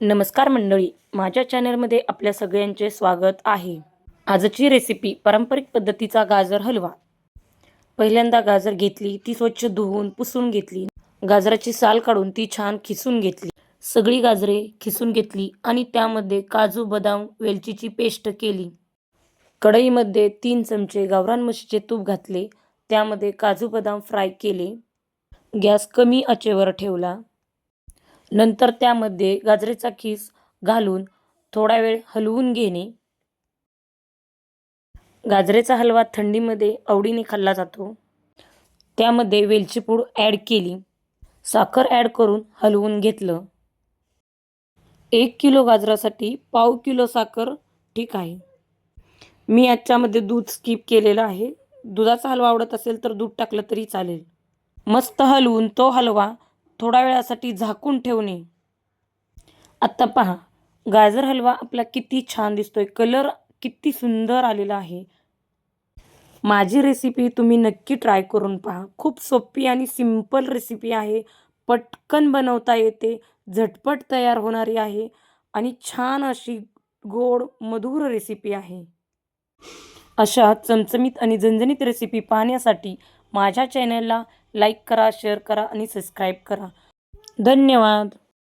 नमस्कार मंडळी माझ्या चॅनलमध्ये आपल्या सगळ्यांचे स्वागत आहे. आजची रेसिपी पारंपरिक पद्धतीचा गाजर हलवा. पहिल्यांदा गाजर घेतली ती स्वच्छ धुवून पुसून घेतली. गाजराची साल काढून ती छान खिसून घेतली. सगळी गाजरे खिसून घेतली आणि त्यामध्ये काजू बदाम वेलचीची पेस्ट केली. कढईमध्ये तीन चमचे गावरान म्हशीचे तूप घातले त्यामध्ये काजू बदाम फ्राय केले. गॅस कमी आचेवर ठेवला. नंतर त्यामध्ये गाजरेचा खीस घालून थोडा वेळ हलवून घेणे. गाजरेचा हलवा थंडीमध्ये आवडीने खाल्ला जातो. त्यामध्ये वेलची पूड ॲड केली. साखर ॲड करून हलवून घेतलं. एक किलो गाजरासाठी पाव किलो साखर ठीक आहे. मी याच्यामध्ये दूध स्किप केलेलं आहे. दुधाचा हलवा आवडत असेल तर दूध टाकलं तरी चालेल. मस्त हलवून तो हलवा थोड्या वेळासाठी झाकून ठेवणे. आत्ता पहा गाजर हलवा आपला किती छान दिसतोय. कलर किती सुंदर आलेला आहे. माझी रेसिपी तुम्ही नक्की ट्राय करून पहा. खूप सोपी आणि सिंपल रेसिपी आहे. पटकन बनवता येते. झटपट तयार होणारी आहे. आणि छान अशी गोड मधुर रेसिपी आहे. अशा चमचमीत आणि झणझणीत रेसिपी पाहण्यासाठी माझ्या चॅनलला लाईक करा शेअर करा आणि सबस्क्राईब करा. धन्यवाद.